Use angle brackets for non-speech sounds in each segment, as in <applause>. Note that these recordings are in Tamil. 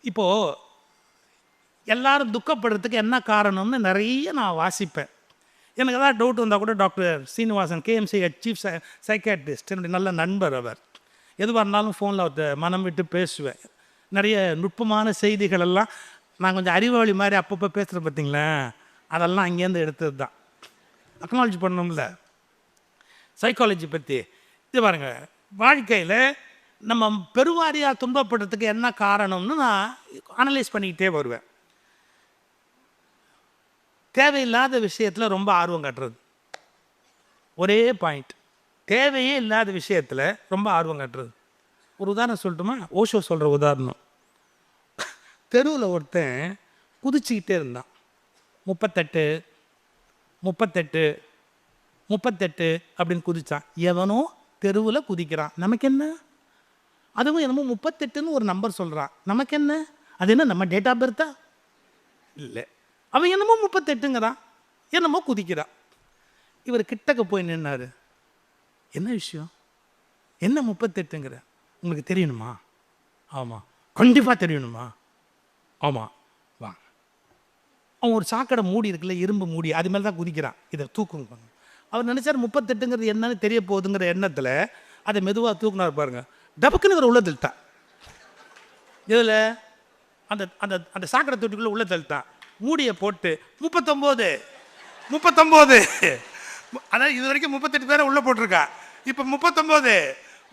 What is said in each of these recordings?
இப்போது எல்லாரும் துக்கப்படுறதுக்கு என்ன காரணம்னு நிறைய நான் வாசிப்பேன். எனக்கு ஏதாவது டவுட் வந்தால் கூட டாக்டர் சீனிவாசன் கேஎம்சி சீஃப் சை சைக்காட்ரிஸ்ட் என்னுடைய நல்ல நண்பர் அவர். எதுவாக இருந்தாலும் ஃபோனில் அவர்கிட்ட மனம் விட்டு பேசுவேன். நிறைய நுட்பமான செய்திகள் எல்லாம் நான் கொஞ்சம் அறிவாளி மாதிரி அப்பப்போ பேசுகிறேன் பார்த்தீங்களா அதெல்லாம் அங்கேருந்து எடுத்தது தான் அக்னாலஜி பண்ணணும்ல. சைக்காலஜி பற்றி இது பாருங்கள் வாழ்க்கையில் நம்ம பெருவாரியாக துன்பப்படுறதுக்கு என்ன காரணம்னு நான் அனலைஸ் பண்ணிக்கிட்டே வருவேன். தேவையில்லாத விஷயத்தில் ரொம்ப ஆர்வம் காட்டுறது. ஒரே பாயிண்ட் தேவையே இல்லாத விஷயத்தில் ரொம்ப ஆர்வம் காட்டுறது. ஒரு உதாரணம் சொல்லட்டுமா? ஓஷோ சொல்கிற உதாரணம். தெருவில் ஒருத்தன் குதிச்சுக்கிட்டே இருந்தான். முப்பத்தெட்டு முப்பத்தெட்டு முப்பத்தெட்டு அப்படின்னு குதித்தான் எவனோ தெருவில் குதிக்கிறான். நமக்கு என்ன? அதுவும் என்னமோ முப்பத்தெட்டுன்னு ஒரு நம்பர் சொல்கிறான் நமக்கு என்ன அது என்ன நம்ம டேட் ஆஃப் பர்த்தா இல்லை. அவன் என்னமோ முப்பத்தெட்டுங்கிறான். என்னமோ குதிக்கிறான். இவர் கிட்டக்க போய் நின்னாரு. என்ன விஷயம்? என்ன முப்பத்தெட்டுங்கிற? உங்களுக்கு தெரியணுமா? ஆமாம் கண்டிப்பாக தெரியணுமா? ஆமாம் வா. அவன் ஒரு சாக்கடை மூடி இருக்குல்ல இரும்பு மூடி அது மேலே தான் குதிக்கிறான். இதை தூக்குங்க அவர் நினைச்சார் முப்பத்தெட்டுங்கிறது என்னன்னு தெரிய போகுதுங்கிற எண்ணத்தில் அதை மெதுவாக தூக்குனார் பாருங்க. டபக்குன்னு இவர் உள்ள தள்ளிட்டான் இதில் அந்த அந்த அந்த சாக்கடை தொட்டிக்குள்ளே உள்ள தள்ளிட்டான் மூடியை போட்டு முப்பத்தொம்போது முப்பத்தொம்போது. அதாவது இது வரைக்கும் முப்பத்தெட்டு பேரை உள்ளே போட்டிருக்கா. இப்போ முப்பத்தொம்போது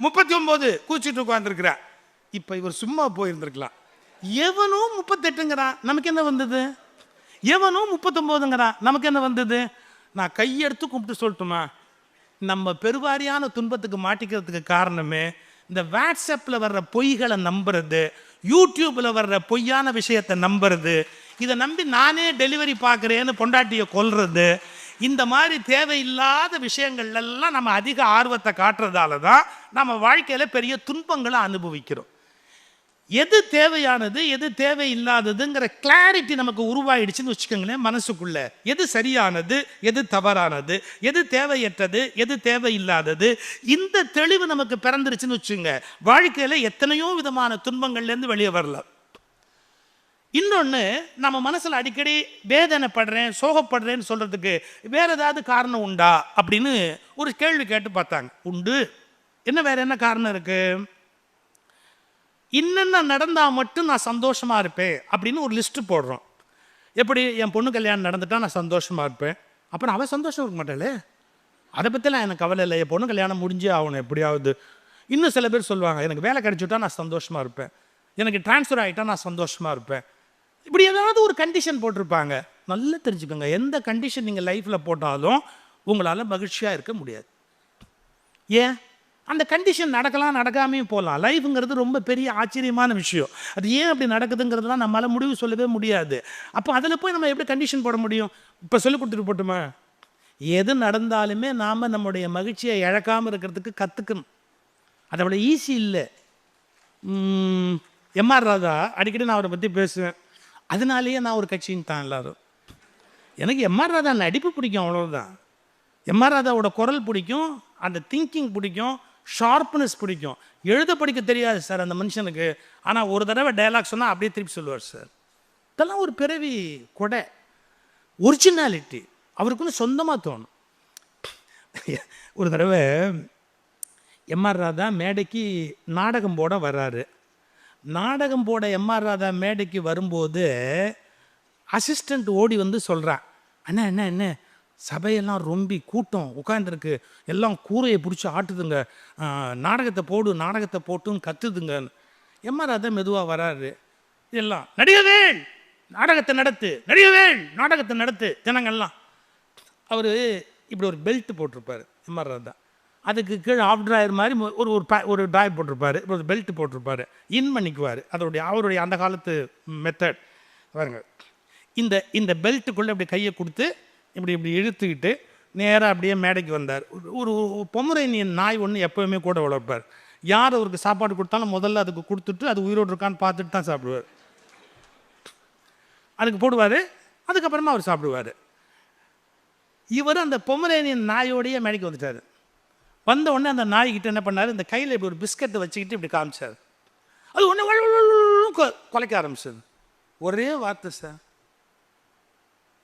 முப்பத்தி ஒம்பது கூச்சிட்டு உட்காந்துருக்குறா இப்போ இவர் சும்மா போயிருந்துருக்கலாம். எவனும் முப்பத்தெட்டுங்கிறான் நமக்கு என்ன வந்தது? எவனும் முப்பத்தொம்போதுங்கிறான் நமக்கு என்ன வந்தது? நான் கையெடுத்து கும்பிட்டு சொல்லட்டுமா? நம்ம பெருவாரியான துன்பத்துக்கு மாட்டிக்கிறதுக்கு காரணமே இந்த வாட்ஸ்அப்பில் வர்ற பொய்களை நம்புறது யூடியூப்பில் வர்ற பொய்யான விஷயத்தை நம்புறது இதை நம்பி நானே டெலிவரி பார்க்குறேன்னு பொண்டாட்டியை கொல்றது இந்த மாதிரி தேவையில்லாத விஷயங்கள்லாம் நம்ம அதிக ஆர்வத்தை காட்டுறதால தான் நம்ம வாழ்க்கையில் பெரிய துன்பங்களை அனுபவிக்கிறோம். எது தேவையானது எது தேவையில்லாததுங்கிற கிளாரிட்டி நமக்கு உருவாயிடுச்சுன்னு வச்சுக்கோங்களேன் மனசுக்குள்ள. எது சரியானது எது தவறானது எது தேவையற்றது எது தேவையில்லாதது. இந்த தெளிவு நமக்கு பிறந்துருச்சுன்னு வச்சுங்க வாழ்க்கையில எத்தனையோ விதமான துன்பங்கள்லேருந்து வெளியே வரலாம். இன்னொன்று நம்ம மனசில் அடிக்கடி வேதனைப்படுறேன் சோகப்படுறேன்னு சொல்கிறதுக்கு வேற ஏதாவது காரணம் உண்டா அப்படின்னு ஒரு கேள்வி கேட்டு பார்த்தாங்க. உண்டு. என்ன வேற என்ன காரணம் இருக்குது இன்னென்ன நடந்தால் மட்டும் நான் சந்தோஷமாக இருப்பேன் அப்படின்னு ஒரு லிஸ்ட்டு போடுறோம். எப்படி என் பொண்ணு கல்யாணம் நடந்துட்டா நான் சந்தோஷமாக இருப்பேன்? அப்புறம் அவன் சந்தோஷம் இருக்க மாட்டாளே. அதை பற்றிலாம் எனக்கு கவலை இல்லை. என் பொண்ணு கல்யாணம் முடிஞ்சே ஆகணும் எப்படியாவது. இன்னும் சில பேர் சொல்லுவாங்க எனக்கு வேலை கிடைச்சிட்டா நான் சந்தோஷமாக இருப்பேன். எனக்கு ட்ரான்ஸ்ஃபர் ஆகிட்டா நான் சந்தோஷமாக இருப்பேன். இப்படி ஏதாவது ஒரு கண்டிஷன் போட்டிருப்பாங்க. நல்லா தெரிஞ்சுக்கோங்க. எந்த கண்டிஷன் நீங்கள் லைஃப்பில் போட்டாலும் உங்களால் மகிழ்ச்சியாக இருக்க முடியாது. ஏன்? அந்த கண்டிஷன் நடக்கலாம் நடக்காமையும் போகலாம். லைஃப்ங்கிறது ரொம்ப பெரிய ஆச்சரியமான விஷயம். அது ஏன் அப்படி நடக்குதுங்கிறதுலாம் நம்மளால் முடிவு சொல்லவே முடியாது. அப்போ அதில் போய் நம்ம எப்படி கண்டிஷன் போட முடியும்? இப்போ சொல்லி கொடுத்துட்டு போட்டுமா? எது நடந்தாலுமே நாம் நம்முடைய மகிழ்ச்சியை இழக்காமல் இருக்கிறதுக்கு கற்றுக்கணும் அதோட ஈஸி இல்லை. எம்ஆர் ராதா அடிக்கடி நான் அவரை பற்றி பேசுவேன். அதனாலேயே நான் ஒரு கட்சின்னு தான் எல்லாரும் எனக்கு எம்ஆர் ராதா நடிப்பு பிடிக்கும் அவ்வளோதான் எம்ஆர் ராதாவோட குரல் பிடிக்கும் அந்த திங்கிங் பிடிக்கும் ஷார்ப்னஸ் பிடிக்கும். எழுத படிக்க தெரியாது சார் அந்த மனுஷனுக்கு. ஆனால் ஒரு தடவை டைலாக் சொன்னால் அப்படியே திருப்பி சொல்லுவார் சார் இதெல்லாம் ஒரு பிறவி கொடை. ஒரிஜினாலிட்டி அவருக்குன்னு சொந்தமாக தோணும். ஒரு தடவை எம்ஆர் ராதா மேடைக்கு நாடகம் போட வர்றாரு நாடகம் போட எம்ஆர் ராதா மேடைக்கு வரும்போது அசிஸ்டண்ட் ஓடி வந்து சொல்கிறான் அண்ணா என்ன என்ன சபையெல்லாம் ரொம்பி கூட்டம் உட்காந்துருக்கு எல்லாம் கூரையை பிடிச்சி ஆட்டுதுங்க. நாடகத்தை போடு நாடகத்தை போட்டும் கத்துதுங்க. எம்ஆர் ராதா மெதுவாக வராரு. எல்லாம் நடிகவேள் நாடகத்தை நடத்து! நடிகவேள் நாடகத்தை நடத்து! ஜனங்கள்லாம் அவர் இப்படி ஒரு பெல்ட் போட்டிருப்பார் எம்ஆர் ராதா. அதுக்கு கீழே ஆஃப் ட்ராயர் மாதிரி ஒரு ஒரு பே- ஒரு ட்ராயர் போட்டிருப்பார். ஒரு பெல்ட் போட்டிருப்பார். இன் பண்ணிக்குவார். அதோடைய அவருடைய அந்த காலத்து மெத்தட் பாருங்கள் இந்த இந்த பெல்ட்டுக்குள்ளே அப்படி கையை கொடுத்து இப்படி இப்படி இழுத்துக்கிட்டு நேராக அப்படியே மேடைக்கு வந்தார். ஒரு- பொம்மரேனியன் பொமரேனியன் நாய் ஒன்று எப்போவுமே கூட வளர்ப்பார். யார் அவருக்கு சாப்பாடு கொடுத்தாலும் முதல்ல அதுக்கு கொடுத்துட்டு அது உயிரோடு இருக்கான்னு பார்த்துட்டு தான் சாப்பிடுவார். அதுக்கு போடுவார் அதுக்கப்புறமா அவர் சாப்பிடுவார். இவர் அந்த பொமரேனியன் நாயோடையே மேடைக்கு வந்துட்டார். வந்த உடனே அந்த நாய்கிட்ட என்ன பண்ணார் இந்த கையில் இப்படி ஒரு பிஸ்கட்டை வச்சுக்கிட்டு இப்படி காமிச்சார். அது ஒன்று கொ கொலைக்க ஆரம்பிச்சது. ஒரே வார்த்தை சார்.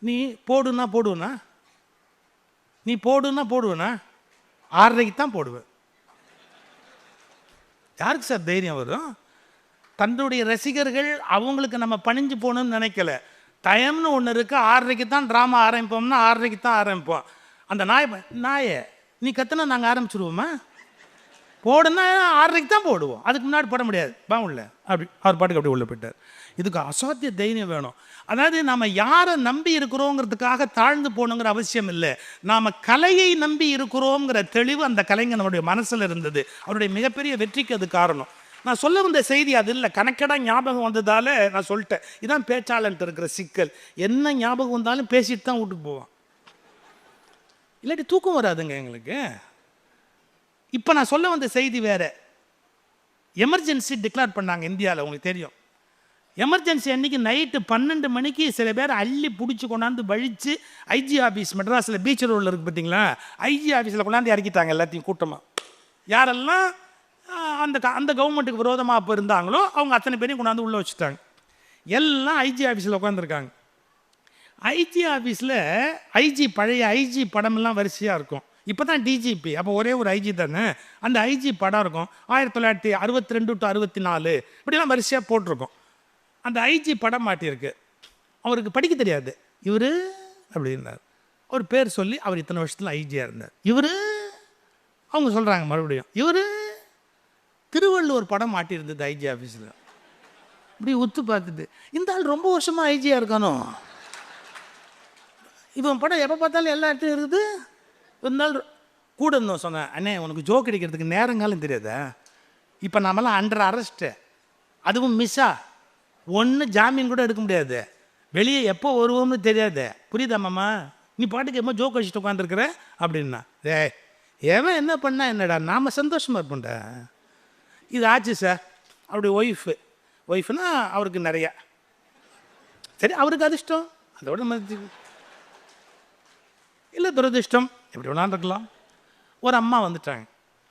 நீ போடுன்னா போடுவனா? நீ போடுன்னா போடுவனா? ஆறரைக்கு தான் போடுவேன். யாருக்கு சார் தைரியம் வரும் தன்னுடைய ரசிகர்கள் அவங்களுக்கு நம்ம பணிஞ்சு போகணும்னு நினைக்கல. டைம்னு ஒன்று இருக்குது ஆறரைக்கு தான் ட்ராமா ஆரம்பிப்போம்னா ஆறரைக்கு தான் ஆரம்பிப்போம். அந்த நாய் நாயை நீ கத்துனா நாங்கள் ஆரம்பிச்சிருவோமா? போடுன்னா ஆறரைக்கு தான் போடுவோம். அதுக்கு முன்னாடி போட முடியாது. பா உள்ள. அப்படி அவர் பாட்டுக்கு அப்படி உள்ளே போயிட்டார். இதுக்கு அசாத்திய தைரியம் வேணும். அதாவது நாம் யாரை நம்பி இருக்கிறோங்கிறதுக்காக தாழ்ந்து போகணுங்கிற அவசியம் இல்லை. நாம் கலையை நம்பி இருக்கிறோங்கிற தெளிவு அந்த கலைஞனுடைய மனசில் இருந்தது. அவருடைய மிகப்பெரிய வெற்றிக்கு அது காரணம். நான் சொல்ல வந்த செய்தி அது இல்லை. கணக்கடாக ஞாபகம் வந்ததால் நான் சொல்லிட்டேன். இதான் பேச்சாளன்ட்டு இருக்கிற சிக்கல். என்ன ஞாபகம் வந்தாலும் பேசிட்டு தான் வீட்டுக்கு போவான். இல்லாட்டி தூக்கம் வராதுங்க எங்களுக்கு. இப்போ நான் சொல்ல வந்த செய்தி வேறு. எமர்ஜென்சி டிக்ளேர் பண்ணாங்க இந்தியாவில் உங்களுக்கு தெரியும். எமர்ஜென்சி அன்னைக்கு நைட்டு பன்னெண்டு மணிக்கு சில பேர் அள்ளி பிடிச்சி கொண்டாந்து வழித்து ஐஜி ஆஃபீஸ் மெட்ராஸில் பீச் ரோடில் இருக்குது பார்த்தீங்களா ஐஜி ஆஃபீஸில் கொண்டாந்து இறக்கிட்டாங்க எல்லாத்தையும் கூட்டமாக யாரெல்லாம் அந்த க- அந்த கவர்மெண்ட்டுக்கு விரோதமாக அப்போ இருந்தாங்களோ அவங்க அத்தனை பேரையும் கொண்டாந்து உள்ளே வச்சுட்டாங்க. எல்லாம் ஐஜி ஆஃபீஸில் உட்காந்துருக்காங்க ஐஜி ஆஃபீஸில் ஐஜி பழைய ஐஜி படமெல்லாம் வரிசையாக இருக்கும். இப்போ தான் டிஜிபி அப்போ ஒரே ஒரு ஐஜி தானே? அந்த ஐஜி படம் இருக்கும். ஆயிரத்தி தொள்ளாயிரத்தி அறுபத்தி ரெண்டு டு அறுபத்தி நாலு இப்படிலாம் வரிசையாக போட்டிருக்கும். அந்த ஐஜி படம் மாட்டியிருக்கு. அவருக்கு படிக்க தெரியாது. இவர் அப்படின்னார். ஒரு பேர் சொல்லி அவர் இத்தனை வருஷத்தில் ஐஜியாக இருந்தார். இவர் அவங்க சொல்கிறாங்க மறுபடியும். இவர் திருவள்ளுவர் படம் மாட்டியிருந்தது ஐஜி ஆஃபீஸில் இப்படி உத்து பார்த்துட்டு இந்த ஆள் ரொம்ப வருஷமாக ஐஜியாக இருக்கானோ? இவன் படம் எப்போ பார்த்தாலும் எல்லா இடத்துலையும் இருக்குது. இருந்தாலும் கூட இருந்தோம் சொன்னேன் அண்ணே உனக்கு ஜோக் அடிக்கிறதுக்கு நேரங்காலும் தெரியாதா? இப்போ நாமெல்லாம் அண்டர் அரெஸ்ட்டு அதுவும் மிஸ்ஸாக ஒன்று ஜாமீன் கூட எடுக்க முடியாது. வெளியே எப்போ வருவோம்னு தெரியாது. புரியுதா மாமா? நீ பாட்டுக்கு எப்போ ஜோக் அடிச்சுட்டு உட்காந்துருக்குற அப்படின்னா. ஏ ஏன் என்ன பண்ணா என்னடா? நாம் சந்தோஷமாக இருப்போம்டா. இது ஆச்சு சார் அவருடைய ஒய்ஃபு ஒய்ஃப்னா அவருக்கு நிறையா. சரி அவருக்கு அதிர்ஷ்டம். அதோட மதி இல்லை துரதிர்ஷ்டம். எப்படி வேணாலும் இருக்கலாம். ஒரு அம்மா வந்துட்டாங்க.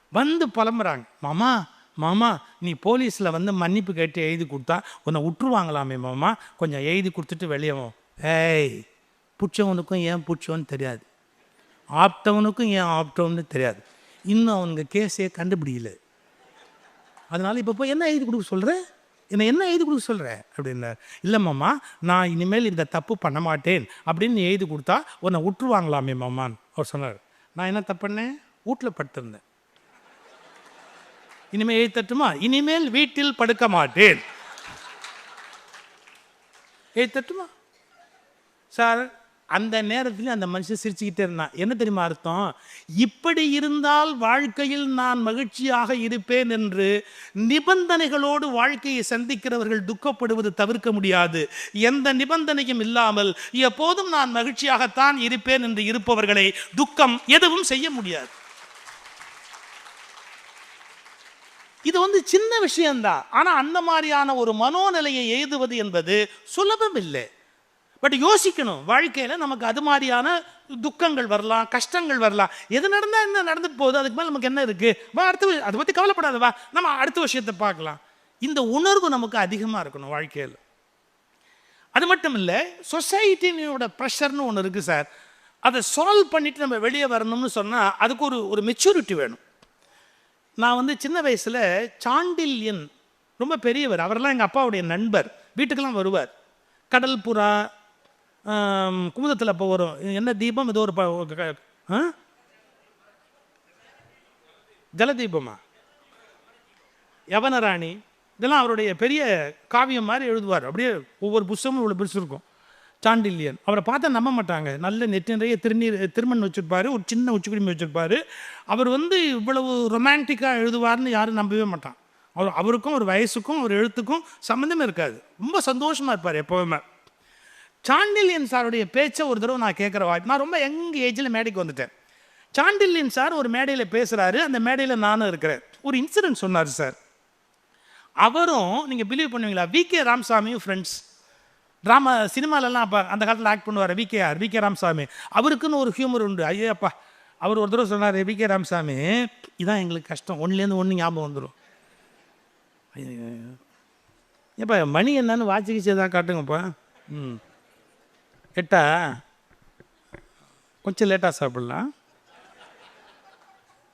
வந்து புலம்புறாங்க. மாமா மாமா நீ போலீஸில் வந்து மன்னிப்பு கேட்டு எழுதி கொடுத்தா உன்னை விட்டுருவாங்களாமே மாமா. கொஞ்சம் எழுதி கொடுத்துட்டு வெளியே ஏய் பிடிச்சவனுக்கும் ஏன் பிடிச்சவன்னு தெரியாது? ஆப்டவனுக்கும் ஏன் ஆப்டவன்னு தெரியாது? இன்னும் அவனுங்க கேஸே கண்டுபிடிக்கல. அதனால் இப்போ போய் என்ன எழுதி கொடுக்க சொல்கிற என்ன என்ன எழுதி கொடுக்க சொல்கிற அப்படின்னார். இல்லை மாமா நான் இனிமேல் இந்த தப்பு பண்ண மாட்டேன். அப்படின்னு எழுதி கொடுத்தா உன்னை விட்டுருவாங்களாமே மாமான்னு அவர் சொன்னார். நான் என்ன தப்பு பண்ணேன்? வீட்டில் படுத்திருந்தேன். இனிமேல் எழுத்தட்டுமா இனிமேல் வீட்டில் படுக்க மாட்டேன். எழுத்தட்டுமா சார் அந்த நேரத்தில் அந்த மனுஷன் சிரிச்சுக்கிட்டே இருந்தான். என்ன தெரியுமா அர்த்தம்? இப்படி இருந்தால் வாழ்க்கையில் நான் மகிழ்ச்சியாக இருப்பேன் என்று நிபந்தனைகளோடு வாழ்க்கையை சந்திக்கிறவர்கள் துக்கப்படுவது தவிர்க்க முடியாது. எந்த நிபந்தனையும் இல்லாமல் எப்போதும் நான் மகிழ்ச்சியாகத்தான் இருப்பேன் என்று இருப்பவர்களை துக்கம் எதுவும் செய்ய முடியாது. இது வந்து சின்ன விஷயம்தான். ஆனால் அந்த மாதிரியான ஒரு மனோநிலையை எழுதுவது என்பது சுலபம் இல்லை. பட் யோசிக்கணும். வாழ்க்கையில் நமக்கு அது மாதிரியான துக்கங்கள் வரலாம் கஷ்டங்கள் வரலாம். எது நடந்தால் என்ன நடந்துட்டு போகுது? அதுக்கு மேலே நமக்கு என்ன இருக்குது வா அடுத்த அதை பற்றி கவலைப்படாத வா. நம்ம அடுத்த விஷயத்தை பார்க்கலாம். இந்த உணர்வு நமக்கு அதிகமாக இருக்கணும் வாழ்க்கையில். அது மட்டும் இல்லை சொசைட்டினோட ப்ரெஷர்னு ஒன்று இருக்குது சார். அதை சால்வ் பண்ணிவிட்டு நம்ம வெளியே வரணும்னு சொன்னால் அதுக்கு ஒரு ஒரு மெச்சூரிட்டி வேணும். நான் வந்து சின்ன வயசில் சாண்டில்யன் ரொம்ப பெரியவர். அவரெல்லாம் எங்கள் அப்பாவுடைய நண்பர். வீட்டுக்கெல்லாம் வருவார். கடல் புறா குமுதத்தில் அப்போ வரும். என்ன தீபம்? ஏதோ ஒரு ப- க- ஆ? ஜலதீபமா? யவனராணி. இதெல்லாம் அவருடைய பெரிய காவியம் மாதிரி எழுதுவார். அப்படியே ஒவ்வொரு புஸ்தமும் இவ்வளோ பெருசு இருக்கும் சாண்டில்யன். அவரை பார்த்தா நம்ப மாட்டாங்க. நல்ல நெற்றி நிறைய திருநீர் திருமண் வச்சுருப்பாரு. ஒரு சின்ன உச்சிக்குடிமை வச்சுருப்பார். அவர் வந்து இவ்வளவு ரொமான்டிக்காக எழுதுவார்னு யாரும் நம்பவே மாட்டான். அவர் அவருக்கும் ஒரு வயசுக்கும் ஒரு எழுத்துக்கும் சம்மந்தமே இருக்காது. ரொம்ப சந்தோஷமாக இருப்பார் எப்போவுமே. சாண்டில்யன் சாருடைய பேச்சை ஒரு தடவை நான் கேட்குற வாய்ப்பு நான் ரொம்ப யங் ஏஜில் மேடைக்கு வந்துட்டேன். சாண்டில்யன் சார் ஒரு மேடையில் பேசுகிறாரு அந்த மேடையில் நானும் இருக்கிறேன். ஒரு இன்சிடென்ட் சொன்னார் சார். அவரும் நீங்கள் பிலீவ் பண்ணுவீங்களா? வி கே ராமசாமியும் ஃப்ரெண்ட்ஸ் ட்ராமா சினிமாலெல்லாம் அப்போ அந்த காலத்தில் ஆக்ட் பண்ணுவார் V K R V K Ramasamy அவருக்குன்னு ஒரு ஹியூமர் உண்டு. ஐயப்பா அவர் ஒரு தடவை சொன்னார் வி கே ராமசாமி இதான் எங்களுக்கு கஷ்டம். ஒன்றுலேருந்து ஒன்று ஞாபகம் வந்துடும் ஏப்பா மணி என்னன்னு வாட்சிக்கிச்சு தான் எதாவது காட்டுங்கப்பா. ம். எட்டா கொஞ்சம் லேட்டாக சாப்பிட்லாம்.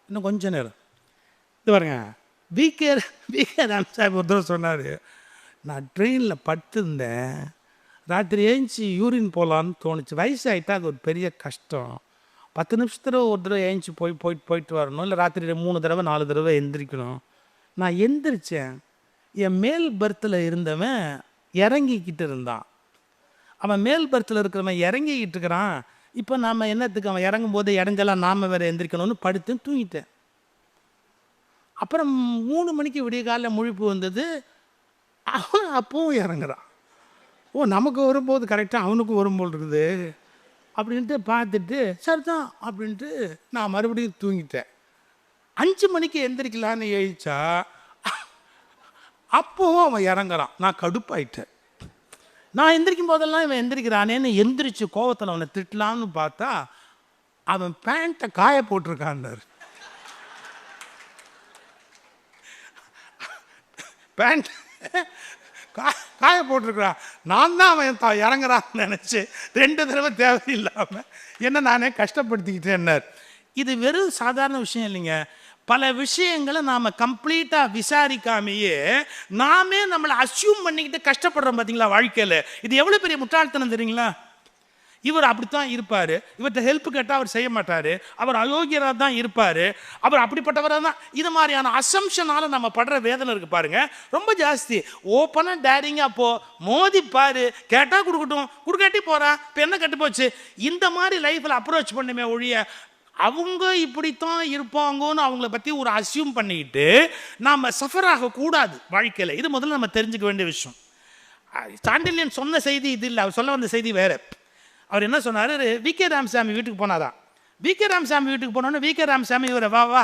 இன்னும் கொஞ்சம் நேரம். இது பாருங்க விகே வி கே ராமசாமி ஒரு தடவை சொன்னார் நான் ட்ரெயினில் படுத்திருந்தேன். ராத்திரி ஏஞ்சி யூரின் போகலான்னு தோணுச்சு. வயசாகிட்டா அது ஒரு பெரிய கஷ்டம். பத்து நிமிஷத்தில் ஒரு தடவை ஏஞ்சி போய் போயிட்டு போயிட்டு வரணும். இல்லை ராத்திரி மூணு தடவை நாலு தடவை எந்திரிக்கணும். நான் எந்திரிச்சேன். என் மேல் பர்த்தில் இருந்தவன் இறங்கிக்கிட்டு இருந்தான். அவன் மேல் பர்த்தில் இருக்கிறவன் இறங்கிக்கிட்டு இருக்கிறான். இப்போ நாம் என்னத்துக்கு அவன் இறங்கும் போது இறஞ்செல்லாம் நாம் வேறு எந்திரிக்கணும்னு படுத்து தூங்கிட்டேன். அப்புறம் மூணு மணிக்கு விடிய காலைல முழிப்பு வந்தது. அவன் அப்பவும் இறங்குறான். ஓ நமக்கு வரும்போது கரெக்டாக அவனுக்கும் வரும்போது இருக்குது. அப்படின்ட்டு பார்த்துட்டு சரிதான் அப்படின்ட்டு நான் மறுபடியும் தூங்கிட்டேன். அஞ்சு மணிக்கு எந்திரிக்கலான்னு எழுச்சா அப்போவும் அவன் இறங்குறான். நான் கடுப்பாயிட்டேன். நான் எந்திரிக்கும் போதெல்லாம் இவன் எந்திரிக்கிறானேன்னு எந்திரிச்சு கோவத்தில் அவனை திட்டலான்னு பார்த்தா அவன் பேண்ட்டை காய போட்டிருக்கான்னாரு. <laughs> பேண்ட் கா காய போட்டிருக்கிறான் நான் தான் அவன் த இறங்குறான்னு நினச்சி ரெண்டு தடவை தேவையில்லாமல் என்ன நானே கஷ்டப்படுத்திக்கிட்டேன்னார். இது வெறும் சாதாரண விஷயம் இல்லைங்க. பல விஷயங்களை நாம் கம்ப்ளீட்டாக விசாரிக்காமையே நாமே நம்மளை அசியூம் பண்ணிக்கிட்டு கஷ்டப்படுறோம் பார்த்தீங்களா வாழ்க்கையில். இது எவ்வளோ பெரிய முட்டாள்தனம் தெரியுங்களா? இவர் அப்படித்தான் இருப்பார். இவர்கிட்ட ஹெல்ப் கேட்டால் அவர் செய்ய மாட்டார். அவர் அயோக்கியராக தான் இருப்பார். அவர் அப்படிப்பட்டவராக தான். இது மாதிரியான அசம்ஷனால நம்ம படுற வேதனை இருக்கு பாருங்க. ரொம்ப ஜாஸ்தி. ஓப்பனாக டேரிங்காக போ. மோதி பாரு. கேட்டால் கொடுக்கட்டும். கொடுக்காட்டி போகிறேன் இப்போ என்ன கெட்டு போச்சு? இந்த மாதிரி லைஃப்பில் அப்ரோச் பண்ணுமே ஒழிய அவங்க இப்படித்தான் இருப்பாங்கன்னு அவங்கள பற்றி ஒரு அசியூம் பண்ணிக்கிட்டு நாம் சஃபர் ஆகக்கூடாது வாழ்க்கையில். இது முதல்ல நம்ம தெரிஞ்சுக்க வேண்டிய விஷயம். சாண்டில்யன் சொன்ன செய்தி இது இல்லை. அவர் சொல்ல வந்த செய்தி வேறு. அவர் என்ன சொன்னார்? வி கே ராமசாமி வீட்டுக்கு போனாதான் வி கே ராமசாமி வீட்டுக்கு போனோன்னே வி கே ராமசாமி இவரை வா வா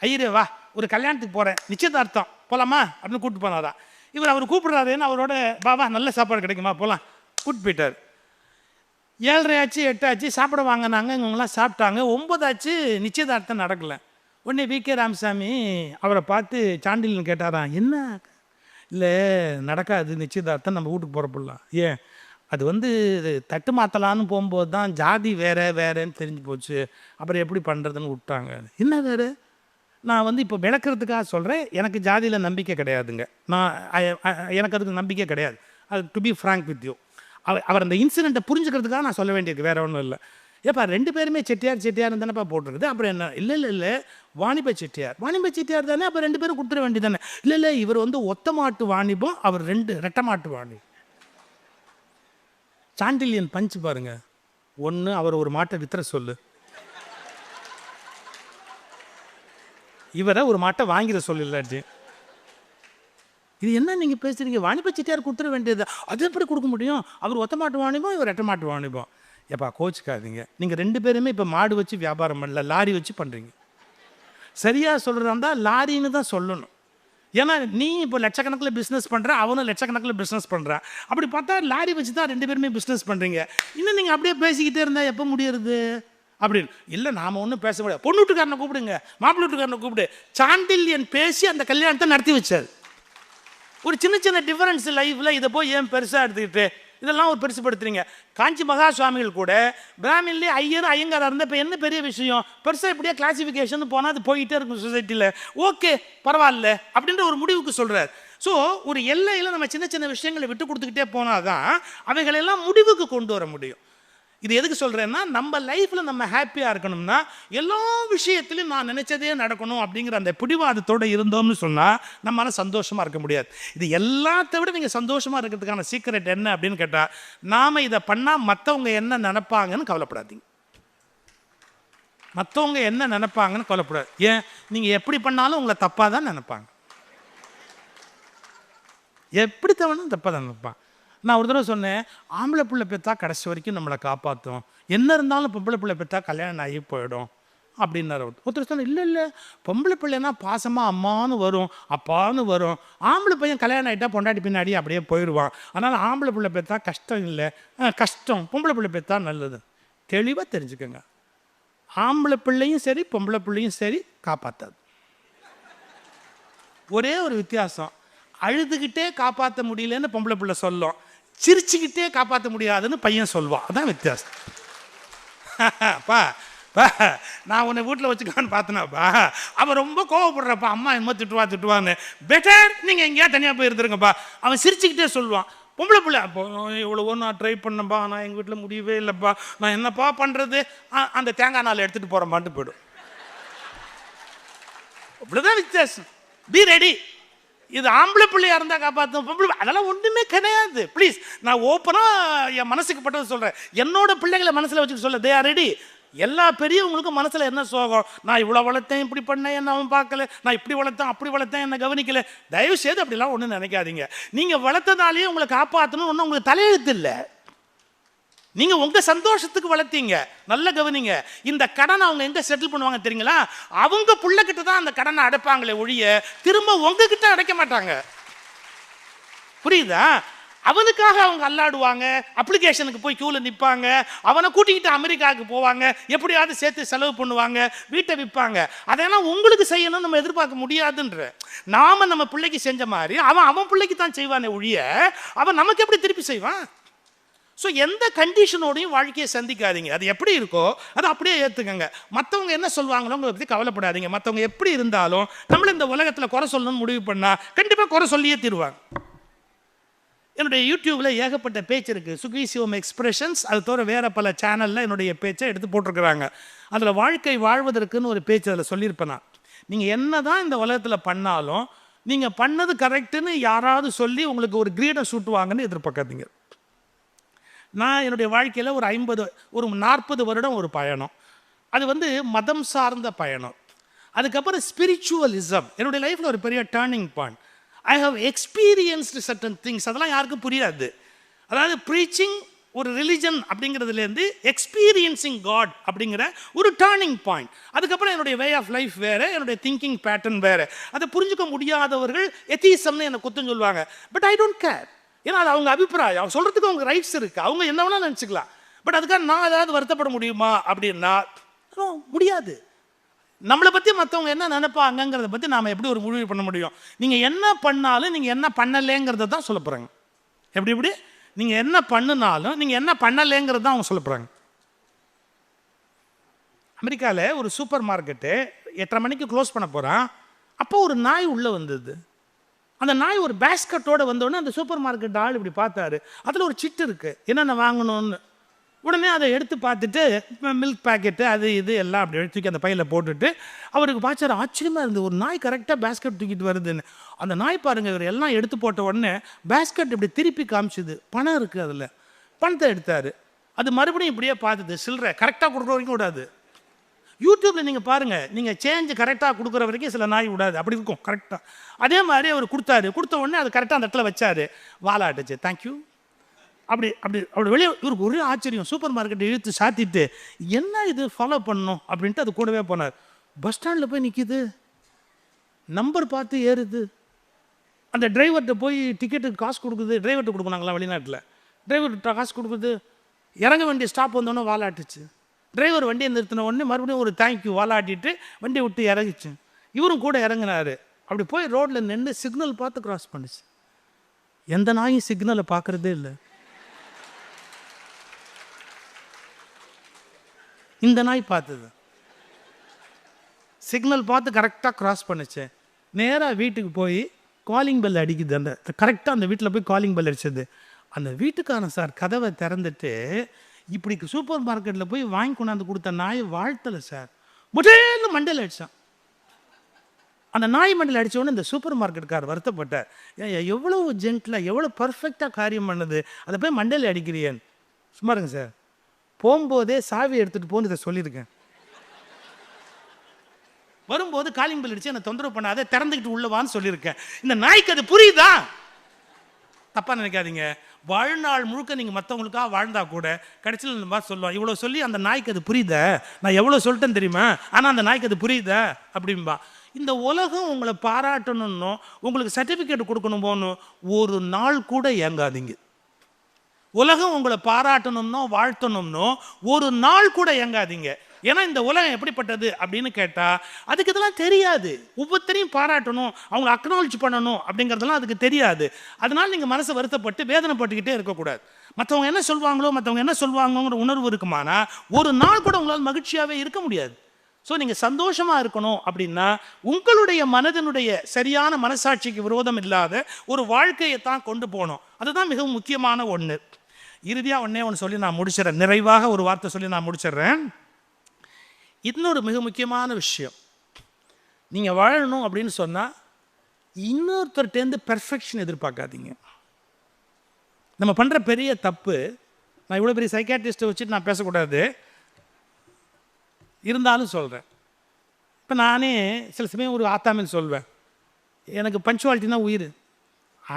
ஐயரே வா ஒரு கல்யாணத்துக்கு போகிறேன் நிச்சயதார்த்தம் போகலாமா அப்படின்னு கூப்பிட்டு போனாதான் இவர் அவர் கூப்பிடுறாருன்னு அவரோட வா வா நல்ல சாப்பாடு கிடைக்குமா போகலாம் கூப்பிட்டு போயிட்டார். ஏழரை ஆச்சு எட்டாச்சு சாப்பிட வாங்கினாங்க இவங்கெல்லாம் சாப்பிட்டாங்க. ஒம்பதாச்சு நிச்சயதார்த்தம் நடக்கல. உடனே வி கே ராமசாமி அவரை பார்த்து சாண்டில்னு கேட்டாராம் என்ன? இல்லை நடக்காது நிச்சயதார்த்தம் நம்ம வீட்டுக்கு போகிறப்படலாம் ஏன்? அது வந்து தட்டு மாற்றலான்னு போகும்போது தான் ஜாதி வேறு வேறேன்னு தெரிஞ்சு போச்சு. அப்புறம் எப்படி பண்ணுறதுன்னு விட்டாங்க என்ன வேறு? நான் வந்து இப்போ விளக்குறதுக்காக சொல்கிறேன் எனக்கு ஜாதியில் நம்பிக்கை கிடையாதுங்க. நான் எனக்கு அதுக்கு நம்பிக்கை கிடையாது. அது to be frank with you அவர் அவர் அந்த இன்சிடெண்ட்டை புரிஞ்சுக்கிறதுக்காக நான் சொல்ல வேண்டியது வேறு ஒன்றும் இல்லை. ஏப்பா ரெண்டு பேருமே செட்டியார் செட்டியார் தானேப்பா போட்டிருக்குது. அப்புறம் என்ன? இல்லை இல்லை இல்லை. வாணிப செட்டியார். வாணிப செட்டியார் தானே அப்போ ரெண்டு பேரும் கொடுத்துட வேண்டியதானே இல்லை இல்லை இவர் வந்து ஒத்த மாட்டு வாணிபம் அவர் ரெண்டு ரெட்டை மாட்டு வாணிபம். சாண்டிலியன் பஞ்சு பாருங்க. ஒன்று அவர் ஒரு மாட்டை வித்துற சொல்லு. இவரை ஒரு மாட்டை வாங்கிற சொல்லு இல்லாட்டி. இது என்ன நீங்கள் பேசுறீங்க? வாணிப செட்டியார் கொடுத்துட வேண்டியது. அது எப்படி கொடுக்க முடியும்? அவர் ஒத்த மாட்டு வாணிபம் இவர் எட்ட மாட்டு வாணிபம். ஏப்பா கோச்சுக்காதீங்க. நீங்கள் ரெண்டு பேருமே இப்போ மாடு வச்சு வியாபாரம் பண்ணல லாரி வச்சு பண்ணுறீங்க சரியாக சொல்கிறதா இருந்தால் லாரின்னு தான் சொல்லணும். ஏன்னா நீ இப்போ லட்சக்கணக்கில் பிஸ்னஸ் பண்ணுற அவனும் லட்சக்கணக்கில் பிஸ்னஸ் பண்ணுறான் அப்படி பார்த்தா லாரி வச்சு தான் ரெண்டு பேருமே பிஸ்னஸ் பண்ணுறீங்க இன்னும் நீங்கள் அப்படியே பேசிக்கிட்டே இருந்தால் எப்போ முடியறது? அப்படின்னு. இல்லை நாம் ஒன்றும் பேச முடியாது. பொண்ணு வீட்டுக்காரனை கூப்பிடுங்க. மாப்பிள்ளை வீட்டுக்காரனை கூப்பிடு. சாண்டில்யன் பேசி அந்த கல்யாணத்தை நடத்தி வச்சார். ஒரு சின்ன சின்ன டிஃபரன்ஸ் லைஃப்பில் இதை போய் ஏன் பெருசாக எடுத்துக்கிட்டு இதெல்லாம் ஒரு பெருசுப்படுத்துறீங்க. காஞ்சி மகா சுவாமிகள் கூட பிராமின்லேயே ஐயர் ஐயங்காரா இருந்தால் இப்போ என்ன பெரிய விஷயம்? பெருசாக இப்படியே கிளாசிஃபிகேஷன் போனால் அது போயிட்டே இருக்கும் சொசைட்டியில் ஓகே பரவாயில்ல அப்படின்ற ஒரு முடிவுக்கு சொல்கிறார் ஸோ ஒரு எல்லையில் நம்ம சின்ன சின்ன விஷயங்களை விட்டு கொடுத்துக்கிட்டே போனால் தான் அவைகளெல்லாம் முடிவுக்கு கொண்டு வர முடியும். இது எதுக்கு சொல்கிறேன்னா நம்ம லைஃப்பில் நம்ம ஹாப்பியாக இருக்கணும்னா எல்லா விஷயத்துலையும் நான் நினச்சதே நடக்கணும் அப்படிங்கிற அந்த பிடிவாதத்தோடு இருந்தோம்னு சொன்னால் நம்மளால் சந்தோஷமாக இருக்க முடியாது. இது எல்லாத்த விட நீங்கள் சந்தோஷமாக இருக்கிறதுக்கான சீக்ரெட் என்ன அப்படின்னு கேட்டால் நாம் இதை பண்ணால் மற்றவங்க என்ன நினப்பாங்கன்னு கவலைப்படாதீங்க. மற்றவங்க என்ன நினைப்பாங்கன்னு கவலைப்படாது. ஏன்? நீங்கள் எப்படி பண்ணாலும் உங்களை தப்பாக தான் நினைப்பாங்க. எப்படி தவணும் தப்பாக தான் நினைப்பான் நான் ஒரு தடவை சொன்னேன் ஆம்பளை பிள்ளை பெற்றா கடைசி வரைக்கும் நம்மளை காப்பாற்றும் என்ன இருந்தாலும் பொம்பளை பிள்ளை பெற்றா கல்யாணம் ஆகி போயிடும். அப்படின்னாரு ஒருத்தர் சொன்ன இல்லை இல்லை பொம்பளை பிள்ளைனா பாசமாக அம்மான்னு வரும் அப்பான்னு வரும். ஆம்பளை பையன் கல்யாணம் ஆகிட்டா பொண்டாட்டி பின்னாடி அப்படியே போயிடுவான். அதனால் ஆம்பளை பிள்ளை பெற்றா கஷ்டம் இல்லை. கஷ்டம். பொம்பளை பிள்ளை பெற்றா நல்லது. தெளிவாக தெரிஞ்சுக்கோங்க. ஆம்பளை பிள்ளையும் சரி பொம்பளை பிள்ளையும் சரி காப்பாற்றாது ஒரே ஒரு வித்தியாசம். அழுதுகிட்டே காப்பாற்ற முடியலன்னு பொம்பளை பிள்ளை சொல்லும். சிரிச்சுக்கிட்டே காப்பாற்ற முடியாதுன்னு பையன் சொல்லுவான் அதான் வித்தியாசம். பா பா நான் உன்னை வீட்டில் வச்சுக்கான்னு பார்த்தேனாப்பா. அவன் ரொம்ப கோவப்படுறப்பா அம்மா என்னமோ திட்டுவா திட்டுவான்னு. பெட்டர் நீங்கள் எங்கேயா தனியாக போய் இருந்துருங்கப்பா. அவன் சிரிச்சுக்கிட்டே சொல்லுவான் பொம்பளை பிள்ளை அப்போ இவ்வளவோ நான் ட்ரை பண்ணப்பா நான் எங்கள் வீட்டில் முடியவே இல்லைப்பா. நான் என்னப்பா பண்ணுறது அந்த தேங்காய் நாள் எடுத்துகிட்டு போகிறமான்ட்டு போயிடும். அப்படிதான் வித்தியாசம். பி ரெடி இது ஆம்பளை பிள்ளையா இருந்தா காப்பாற்றும் பொம்பளை அதெல்லாம் ஒண்ணுமே கிடையாது. ப்ளீஸ் நான் ஓப்பனா என் மனசுக்கு பட்டது சொல்றேன். என்னோட பிள்ளைகளை மனசுல வச்சுக்க சொல்ல தே ஆர் ரெடி எல்லா பெரியவங்களுக்கும் மனசுல என்ன சோகம்? நான் இவ்வளவு வளர்த்தேன் இப்படி பண்ணேன் என்ன அவன் பார்க்கல? நான் இப்படி வளர்த்தேன் அப்படி வளர்த்தேன் என்ன கவனிக்கல. தயவு செய்து அப்படிலாம் ஒன்றும் நினைக்காதீங்க. நீங்க வளர்த்ததாலேயே உங்களை காப்பாற்றணும் ஒன்றும் உங்களுக்கு தலையெழுத்து இல்லை. நீங்க உங்க சந்தோஷத்துக்கு வளர்த்தீங்க. நல்ல கவனிங்க. இந்த கடனை அவங்க எங்க செட்டில் பண்ணுவாங்க தெரியுங்களா? அவங்க புள்ள கிட்ட தான் அந்த கடனை அடைப்பாங்களே ஒழிய திரும்ப உங்ககிட்ட அடைக்க மாட்டாங்க. புரியுதா? அவனுக்காக அவங்க அல்லாடுவாங்க. அப்ளிகேஷனுக்கு போய் கியூல நிற்பாங்க அவனை கூட்டிக்கிட்டு அமெரிக்காவுக்கு போவாங்க. எப்படியாவது சேர்த்து செலவு பண்ணுவாங்க. வீட்டை விற்பாங்க அதெல்லாம் உங்களுக்கு செய்யணும்னு நம்ம எதிர்பார்க்க முடியாதுன்ற. நாம நம்ம பிள்ளைக்கு செஞ்ச மாதிரி அவன் அவன் பிள்ளைக்கு தான் செய்வானே ஒழிய அவன் நமக்கு எப்படி திருப்பி செய்வான்? ஸோ எந்த கண்டிஷனோடையும் வாழ்க்கையை சந்திக்காதீங்க. அது எப்படி இருக்கோ அதை அப்படியே ஏற்றுக்கங்க மற்றவங்க என்ன சொல்லுவாங்களோங்கிறத பற்றி கவலைப்படாதீங்க. மற்றவங்க எப்படி இருந்தாலும் நம்மள இந்த உலகத்தில் குறை சொல்லணும்னு முடிவு பண்ணால் கண்டிப்பாக குறை சொல்லியே தீருவாங்க. என்னுடைய யூடியூப்பில் ஏகப்பட்ட பேச்சு இருக்குது சுகி சிவம் எக்ஸ்பிரஷன்ஸ் அது தவிர வேறு பல சேனலில் என்னுடைய பேச்சை எடுத்து போட்டிருக்கிறாங்க. அதில் வாழ்க்கை வாழ்வதற்குன்னு ஒரு பேச்சு அதில் சொல்லியிருப்பேன் நான். நீங்கள் என்ன தான் இந்த உலகத்தில் பண்ணாலும் நீங்கள் பண்ணது கரெக்டுன்னு யாராவது சொல்லி உங்களுக்கு ஒரு கிரீடம் சூட்டுவாங்கன்னு எதிர்பார்க்காதீங்க. நான் என்னுடைய வாழ்க்கையில் ஒரு ஐம்பது ஒரு நாற்பது வருடம் ஒரு பயணம். அது வந்து மதம் சார்ந்த பயணம். அதுக்கப்புறம் ஸ்பிரிச்சுவலிசம் என்னுடைய லைஃப்பில் ஒரு பெரிய turning point I have experienced certain things அதெல்லாம் யாருக்கும் புரியாது. அதாவது ப்ரீச்சிங் ஒரு ரிலிஜன் அப்படிங்கிறதுலேருந்து எக்ஸ்பீரியன்சிங் காட் அப்படிங்கிற ஒரு டேர்னிங் பாயிண்ட் அதுக்கப்புறம் என்னுடைய வே ஆஃப் லைஃப் வேறு என்னுடைய திங்கிங் பேட்டர்ன் வேறு. அதை புரிஞ்சுக்க முடியாதவர்கள் எத்தீசம்னு என்னை குத்தம் சொல்லுவாங்க. பட் ஐ டோன்ட் கேர் ஏன்னா அது அவங்க அபிப்பிராயம். அவங்க சொல்கிறதுக்கு அவங்க ரைட்ஸ் இருக்குது அவங்க என்ன வேணாலும் நினச்சிக்கலாம். பட் அதுக்காக நான் ஏதாவது வருத்தப்பட முடியுமா அப்படின்னா முடியாது. நம்மளை பற்றி மற்றவங்க என்ன நினைப்பாங்கங்கிறத பற்றி நாம் எப்படி ஒரு முடிவு பண்ண முடியும்? நீங்கள் என்ன பண்ணாலும் நீங்கள் என்ன பண்ணலேங்கிறத தான் சொல்ல போகிறாங்க எப்படி எப்படி? நீங்கள் என்ன பண்ணினாலும் நீங்கள் என்ன பண்ணலேங்கிறது தான் அவங்க சொல்ல போகிறாங்க அமெரிக்காவில் ஒரு சூப்பர் மார்க்கெட்டு எட்டரை மணிக்கு க்ளோஸ் பண்ண போகிறான் அப்போ ஒரு நாய் உள்ளே வந்தது. அந்த நாய் ஒரு பேஸ்கட்டோடு வந்தோடனே அந்த சூப்பர் மார்க்கெட் ஆள் இப்படி பார்த்தாரு. அதில் ஒரு சிட்டு இருக்குது என்னென்ன வாங்கணும்னு. உடனே அதை எடுத்து பார்த்துட்டு மில்க் பாக்கெட்டு அது இது எல்லாம் அப்படி எடுத்து தூக்கி அந்த பையில் போட்டுட்டு அவருக்கு பார்த்தாரு ஆச்சரியமாக இருந்தது. ஒரு நாய் கரெக்டாக பேஸ்கெட் தூக்கிட்டு வருதுன்னு. அந்த நாய் பாருங்க இவர் எல்லாம் எடுத்து போட்ட உடனே பேஸ்கெட் இப்படி திருப்பி காமிச்சுது. பணம் இருக்குது அதில். பணத்தை எடுத்தார். அது மறுபடியும் இப்படியே பார்த்தது. சில்லறை கரெக்டாக கொடுக்குற வரைக்கும் கூடாது யூடியூப்பில் நீங்கள் பாருங்கள் நீங்கள் சேஞ்ச் கரெக்டாக கொடுக்குற வரைக்கும் சில நாய் விடாது. அப்படி இருக்கும் கரெக்டாக அதே மாதிரி அவர் கொடுத்தாரு. கொடுத்த உடனே அது கரெக்டாக அந்த இடத்துல வச்சாரு. வாலாட்டுச்சு தேங்க்யூ அப்படி அப்படி அப்படி வெளியே இவருக்கு ஒரே ஆச்சரியம். சூப்பர் மார்க்கெட்டை இழுத்து சாத்திட்டு என்ன இது? ஃபாலோ பண்ணணும். அப்படின்ட்டு அது கூடவே போனார். பஸ் ஸ்டாண்டில் போய் நிற்கிது நம்பர் பார்த்து ஏறுது. அந்த டிரைவர்கிட்ட போய் டிக்கெட்டுக்கு காசு கொடுக்குது. டிரைவர்கிட்ட கொடுக்கணாங்களா வெளிநாட்டில்? டிரைவர்கிட்ட காசு கொடுக்குது. இறங்க வேண்டிய ஸ்டாப் வந்தோடனே வாலாட்டுச்சு டிரைவர் வண்டியை நிறுத்தின உடனே மறுபடியும் ஒரு தேங்க்யூ வாலாட்டிட்டு வண்டியை விட்டு இறங்கிச்சு. இவரும் கூட இறங்குனாரு. அப்படி போய் ரோட்டில் நின்று சிக்னல் பார்த்து கிராஸ் பண்ணுச்சு. எந்த நாயும் சிக்னலை பார்க்குறதே இல்லை. இந்த நாய் பார்த்தது. சிக்னல் பார்த்து கரெக்டாக கிராஸ் பண்ணிச்சு. நேராக வீட்டுக்கு போய் காலிங் பெல் அடிக்குது. அந்த கரெக்டாக அந்த வீட்டில் போய் காலிங் பெல் அடிச்சது. அந்த வீட்டுக்காரன் சார் கதவை திறந்துட்டு இப்படி சூப்பர் மார்க்கெட்டில் போய் வாங்கி கொண்டாந்து கொடுத்த நாயை வாழ்த்தலை சார். முதல்ல மண்டல் அடித்தான் அந்த நாய் மண்டல் அடிச்ச இந்த சூப்பர் மார்க்கெட்டுக்கார் வருத்தப்பட்டார். ஏன் எவ்வளோ ஜென்டிலாக எவ்வளோ பர்ஃபெக்டாக காரியம் பண்ணுது. அதை போய் மண்டல் அடிக்கிறியேன் சும்மாருங்க சார். போகும்போதே சாவி எடுத்துகிட்டு போன்னு இதை சொல்லியிருக்கேன். வரும்போது காலிங் பில் அடிச்சு என்னை தொந்தரவு பண்ணாத திறந்துக்கிட்டு உள்ளவான்னு சொல்லியிருக்கேன். இந்த நாய்க்கு அது புரியுதா? தப்பாக நினைக்காதீங்க. வாழ்நாள் முழுக்க நீங்கள் மற்றவங்களுக்காக வாழ்ந்தால் கூட கடைசியில் இந்த மாதிரி சொல்லுவோம் இவ்வளோ சொல்லி அந்த நாய்க்கு அது புரியுத? நான் எவ்வளோ சொல்லிட்டேன்னு தெரியுமா? ஆனால் அந்த நாய்க்கு அது புரியுத? அப்படிம்பா. இந்த உலகம் உங்களை பாராட்டணும்னோ உங்களுக்கு சர்டிஃபிகேட் கொடுக்கணும் போகணும் ஒரு நாள் கூட இயங்காதீங்க உலகம் உங்களை பாராட்டணும்னோ வாழ்த்தணும்னோ ஒரு நாள் கூட இயங்காதீங்க ஏன்னா இந்த உலகம் எப்படிப்பட்டது அப்படின்னு கேட்டால் அதுக்கு இதெல்லாம் தெரியாது. ஒவ்வொருத்தரையும் பாராட்டணும் அவங்க அக்னாலஜ் பண்ணணும் அப்படிங்கிறதெல்லாம் அதுக்கு தெரியாது. அதனால் நீங்கள் மனசை வருத்தப்பட்டு வேதனைப்பட்டுக்கிட்டே இருக்கக்கூடாது. மற்றவங்க என்ன சொல்லுவாங்களோ மற்றவங்க என்ன சொல்லுவாங்கங்கிற உணர்வு இருக்குமானா ஒரு நாள் கூட உங்களால் மகிழ்ச்சியாகவே இருக்க முடியாது. ஸோ நீங்கள் சந்தோஷமாக இருக்கணும் அப்படின்னா உங்களுடைய மனதினுடைய சரியான மனசாட்சிக்கு விரோதம் இல்லாத ஒரு வாழ்க்கையை தான் கொண்டு போகணும். அதுதான் மிகவும் முக்கியமான ஒன்று இறுதியாக ஒன்றே ஒன்று சொல்லி நான் முடிச்சிடறேன் நிறைவாக ஒரு வார்த்தை சொல்லி நான் முடிச்சிடுறேன் இன்னொரு மிக முக்கியமான விஷயம். நீங்கள் வாழணும் அப்படின்னு சொன்னால் இன்னொருத்தர்கிட்டேருந்து பெர்ஃபெக்ஷன் எதிர்பார்க்காதீங்க. நம்ம பண்ணுற பெரிய தப்பு நான் இவ்வளோ பெரிய சைக்காட்ரிஸ்ட்டை வச்சுட்டு நான் பேசக்கூடாது. இருந்தாலும் சொல்கிறேன் இப்போ நானே சில சமயம் ஒரு ஆத்தாமல் சொல்வேன். எனக்கு பஞ்சுவாலிட்டினா உயிர்.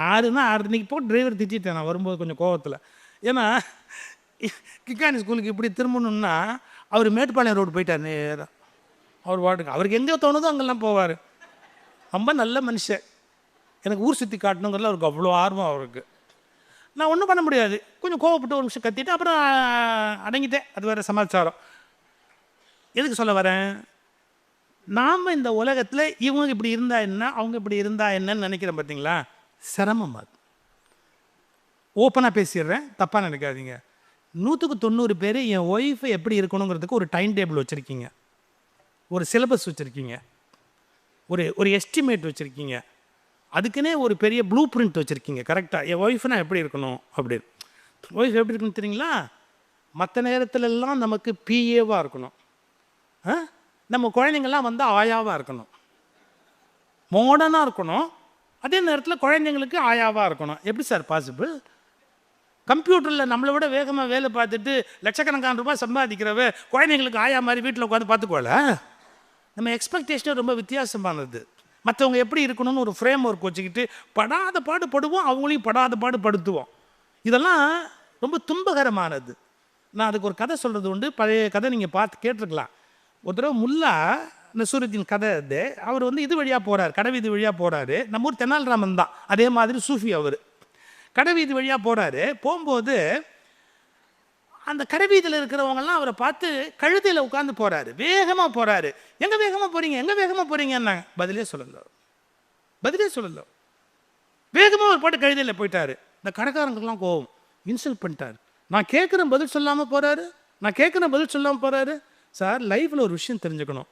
ஆறுனா ஆறு. இன்றைக்கி போ டிரைவர் திட்டிட்டேன் நான் வரும்போது கொஞ்சம் கோவத்தில். ஏன்னா கிக்கானி ஸ்கூலுக்கு இப்படி திரும்பணுன்னா அவர் மேட்டுப்பாளையம் ரோடு போயிட்டார் நேரம் அவர் வாட்டுக்கு அவருக்கு எங்கே தோணுதோ அங்கெல்லாம் போவார். ரொம்ப நல்ல மனுஷன். எனக்கு ஊர் சுற்றி காட்டணுங்கிறதுல அவருக்கு அவ்வளோ ஆர்வம் அவருக்கு. நான் ஒன்றும் பண்ண முடியாது. கொஞ்சம் கோவப்பட்டு ஒரு நிமிஷம் கத்திட்டு அப்புறம் அடங்கிட்டேன். அது வேறு சமாச்சாரம். எதுக்கு சொல்ல வரேன்? நாம் இந்த உலகத்தில் இவங்க இப்படி இருந்தா என்ன? அவங்க இப்படி இருந்தா என்னன்னு நினைக்கிறேன் பார்த்தீங்களா சிரமம் அது. ஓப்பனாக பேசிடுறேன். தப்பாக நினைக்காதீங்க. நூற்றுக்கு தொண்ணூறு பேர் என் ஒய்ஃப் எப்படி இருக்கணுங்கிறதுக்கு ஒரு டைம் டேபிள் வச்சுருக்கீங்க. ஒரு சிலபஸ் வச்சுருக்கீங்க. ஒரு ஒரு எஸ்டிமேட் வச்சுருக்கீங்க. அதுக்குன்னே ஒரு பெரிய ப்ளூ பிரிண்ட் வச்சுருக்கீங்க கரெக்டாக என் ஒய்ஃப்னா எப்படி இருக்கணும் அப்படின்னு. ஒய்ஃப் எப்படி இருக்கணும் தெரியுங்களா? மற்ற நேரத்துலலாம் நமக்கு பிஏவாக இருக்கணும். ஆ? நம்ம குழந்தைங்கள்லாம் வந்து ஆயாவாக இருக்கணும். மாடர்னாக இருக்கணும். அதே நேரத்தில் குழந்தைங்களுக்கு ஆயாவாக இருக்கணும். எப்படி சார் பாசிபிள் கம்ப்யூட்டரில் நம்மளை விட வேகமாக வேலை பார்த்துட்டு லட்சக்கணக்கான ரூபாய் சம்பாதிக்கிறவ குழந்தைங்களுக்கு ஆயா மாதிரி வீட்டில் உட்காந்து பார்த்துக்கோல? நம்ம எக்ஸ்பெக்டேஷனும் ரொம்ப வித்தியாசமானது. மற்றவங்க எப்படி இருக்கணும்னு ஒரு ஃப்ரேம் ஒர்க் வச்சுக்கிட்டு படாத பாடு படுவோம் அவங்களையும் படாத பாடு படுத்துவோம். இதெல்லாம் ரொம்ப துன்பகரமானது. நான் அதுக்கு ஒரு கதை சொல்கிறது உண்டு. பழைய கதை நீங்கள் பார்த்து கேட்டிருக்கலாம். ஒரு தடவை முல்லா நசூருத்தீன் கதை அது. அவர் வந்து இது வழியாக போகிறார் இது வழியாக போகிறாரு நம்ம ஊர் தெனாலிராமன் தான். அதே மாதிரி சூஃபி அவர். கடைவீதி வழியாக போகிறாரு போகும்போது அந்த கடைவீதியில் இருக்கிறவங்கெல்லாம் அவரை பார்த்து கழுதையில் உட்காந்து போகிறாரு வேகமாக போகிறாரு எங்கே வேகமாக போகிறீங்க எங்கே வேகமாக போகிறீங்கன்னாங்க பதிலே சொல்லல. பதிலே சொல்லல. வேகமாக ஒரு பாட்டு கழுதையில் போயிட்டாரு. இந்த கடைக்காரங்களுக்குலாம் கோவம். இன்சல்ட் பண்ணிட்டாரு. நான் கேட்குற பதில் சொல்லாமல் போகிறாரு நான் கேட்குற பதில் சொல்லாமல் போகிறாரு சார் லைஃப்பில் ஒரு விஷயம் தெரிஞ்சுக்கணும்.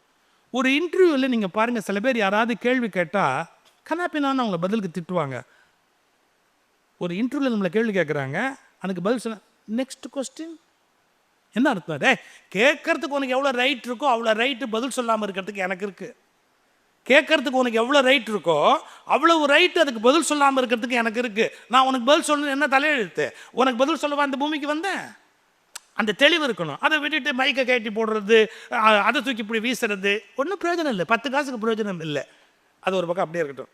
ஒரு இன்டர்வியூவில் நீங்கள் பாருங்கள் சில பேர் யாராவது கேள்வி கேட்டால் கனாப்பினான்னு அவங்கள பதிலுக்கு திட்டுவாங்க. ஒரு இன்டர்வியூவில் நம்மளை கேள்வி கேட்குறாங்க அதுக்கு பதில் சொன்ன நெக்ஸ்ட் கொஸ்டின் என்ன அர்த்தம் டே கேட்கறதுக்கு உனக்கு எவ்வளோ ரைட் இருக்கோ அவ்வளோ ரைட்டு பதில் சொல்லாமல் இருக்கிறதுக்கு எனக்கு இருக்குது கேட்கறதுக்கு உனக்கு எவ்வளோ ரைட் இருக்கோ அவ்வளவு ரைட் அதுக்கு பதில் சொல்லாமல் இருக்கிறதுக்கு எனக்கு இருக்குது நான் உனக்கு பதில் சொல்லணும் என்ன தலையெழுத்து? உனக்கு பதில் சொல்லவா அந்த பூமிக்கு வந்தேன்? அந்த தெளிவு இருக்கணும். அதை விட்டுட்டு மைக்கை கேட்டி போடுறது அதை தூக்கி இப்படி வீசுறது. ஒன்றும் பிரயோஜனம் இல்லை. பத்து காசுக்கு பிரயோஜனம் இல்லை. அது ஒரு பக்கம் அப்படியே இருக்கட்டும்.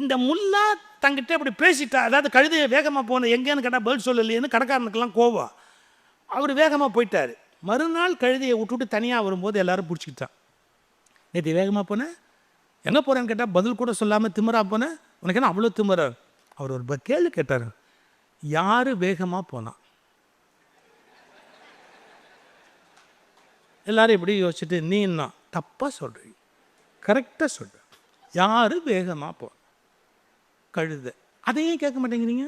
இந்த முல்லா தங்கிட்ட அப்படி பேசிட்டா அதாவது கழுதை வேகமாக போன எங்கேன்னு கேட்டால் பதில் சொல்லலையேன்னு கடைக்காரனுக்கெல்லாம் கோவம். அவர் வேகமாக போயிட்டார். மறுநாள் கழுதையை விட்டுட்டு தனியாக வரும்போது எல்லோரும் பிடிச்சிக்கிட்டான். நேற்று வேகமாக போனேன் எங்கே போகிறேன்னு கேட்டால் பதில் கூட சொல்லாமல் திமிரா போனேன் உனக்கு என்ன அவ்வளோ திமரா? அவர் ஒரு கேள்வி கேட்டார். யார் வேகமாக போனான் எல்லோரும் இப்படி யோசிச்சுட்டு நீ என்ன தப்பாக சொல்கிறீங்க கரெக்டாக சொல்கிறேன் யார் வேகமாக போ கழுத. அதையும் கேட்க மாட்டேங்கிறீங்க?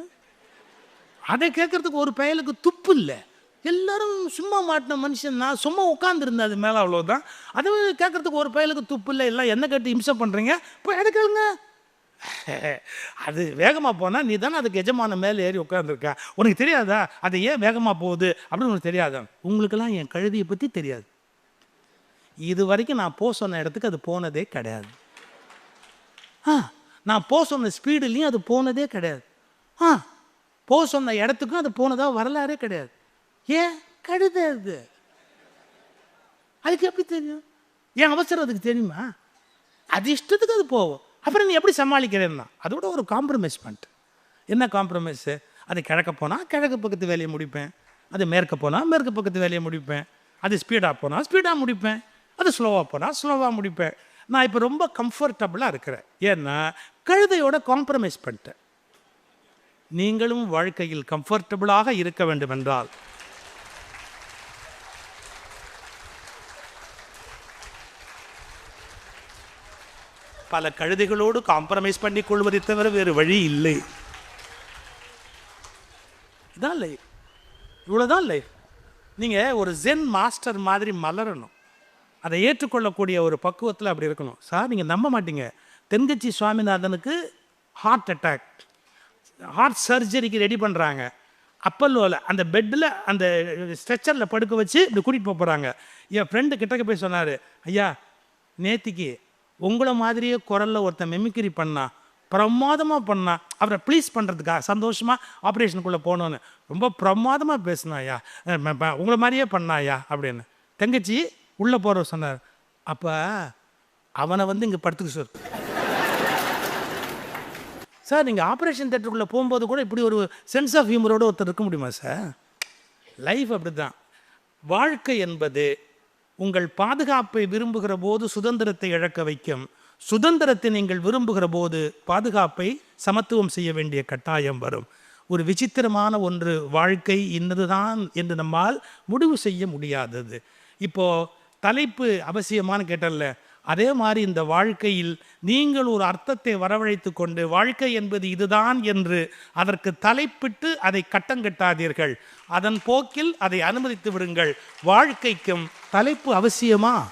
அதை கேட்கறதுக்கு ஒரு பயலுக்கு துப்பு இல்லை. எல்லாரும் சும்மா மாட்டின மனுஷன் தான். சும்மா உட்காந்துருந்தேன் அது மேலே அவ்வளோதான் அதை கேட்கறதுக்கு ஒரு பயலுக்கு துப்பு இல்லை. எல்லாம் என்ன கேட்டு இம்சம் பண்ணுறீங்க போய் எதை கேளுங்க. அது வேகமாக போனால் நீ தானே அதுக்கு எஜமான மேலே ஏறி உட்காந்துருக்க உனக்கு தெரியாதா? அது ஏன் வேகமாக போகுது? அப்படின்னு உனக்கு தெரியாதா? உங்களுக்கெல்லாம் என் கழுதியை பற்றி தெரியாது. இது வரைக்கும் நான் போ சொன்ன இடத்துக்கு அது போனதே கிடையாது. ஆ. நான் போக சொன்ன ஸ்பீடுலேயும் அது போனதே கிடையாது. ஆ போக சொன்ன இடத்துக்கும் அது போனதாக வரலாறே கிடையாது. ஏன்? கழுத அது. அதுக்கு எப்படி தெரியும்? என் அவசரம் அதுக்கு தெரியுமா? அது இஷ்டத்துக்கு அது போகும். அப்புறம் நீ எப்படி சமாளிக்கிறேன்னா அதோட ஒரு காம்ப்ரமைஸ் பண்ணிட்டு. என்ன காம்ப்ரமைஸு அது கிழக்க போனால் கிழக்கு பக்கத்து வேலையை முடிப்பேன். அது மேற்க போனால் மேற்கு பக்கத்து வேலையை முடிப்பேன். அது ஸ்பீடாக போனால் ஸ்பீடாக முடிப்பேன். அது ஸ்லோவாக போனால் ஸ்லோவாக முடிப்பேன். நான் இப்போ ரொம்ப கம்ஃபர்டபுளாக இருக்கிறேன். ஏன்னா கழுதையோட காம்ப்ரமைஸ் பண்ணிட்டேன். நீங்களும் வாழ்க்கையில் கம்ஃபர்டபுளாக இருக்க வேண்டுமென்றால் பல கழுதைகளோடு காம்ப்ரமைஸ் பண்ணி கொள்வதை தவிர வேறு வழி இல்லை. இதான் லைஃப் இவ்வளோதான் லைஃப் நீங்கள் ஒரு ஜென் மாஸ்டர் மாதிரி மலரணும். அதை ஏற்றுக்கொள்ளக்கூடிய ஒரு பக்குவத்தில் அப்படி இருக்கணும். சார் நீங்கள் நம்ப மாட்டீங்க. தென்கட்சி சுவாமிநாதனுக்கு ஹார்ட் அட்டாக் ஹார்ட் சர்ஜரிக்கு ரெடி பண்ணுறாங்க அப்பல்லோவில் அந்த பெட்டில் அந்த ஸ்ட்ரெச்சரில் படுக்க வச்சு இப்படி கூட்டிகிட்டு போக போகிறாங்க என் ஃப்ரெண்டு கிட்டக்க போய் சொன்னார் ஐயா நேத்திக்கு உங்களை மாதிரியே குரலில் ஒருத்தன் மெமிக்ரி பண்ணா பிரமாதமாக பண்ணா அவரை ப்ளீஸ் பண்ணுறதுக்கா சந்தோஷமாக ஆப்ரேஷனுக்குள்ளே போகணுன்னு ரொம்ப பிரமாதமாக பேசினாயா உங்களை மாதிரியே பண்ணாயா அப்படின்னு. தங்கச்சி உள்ளே போகிற சொன்னார் அப்போ அவனை வந்து இங்கே படுத்துக்க சொல். சார் நீங்கள் ஆப்ரேஷன் தேட்டருக்குள்ளே போகும்போது கூட இப்படி ஒரு சென்ஸ் ஆஃப் ஹியூமரோட ஒருத்தர் இருக்க முடியுமா சார்? லைஃப் அப்படி தான் வாழ்க்கை என்பது உங்கள் பாதுகாப்பை விரும்புகிற போது சுதந்திரத்தை இழக்க வைக்கும். சுதந்திரத்தை நீங்கள் விரும்புகிற போது பாதுகாப்பை சமத்துவம் செய்ய வேண்டிய கட்டாயம் வரும். ஒரு விசித்திரமான ஒன்று வாழ்க்கை இன்னதுதான் என்று நம்மால் முடிவு செய்ய முடியாதது. இப்போது தலைப்பு அவசியமானு கேட்டல அதே மாதிரி இந்த வாழ்க்கையில் நீங்கள் ஒரு அர்த்தத்தை வரவழைத்து கொண்டு வாழ்க்கை என்பது இதுதான் என்று அதற்கு தலைப்பிட்டு அதை கட்டங்கட்டாதீர்கள் அதன் போக்கில் அதை அனுமதித்து விடுங்கள். வாழ்க்கைக்கும் தலைப்பு அவசியமா?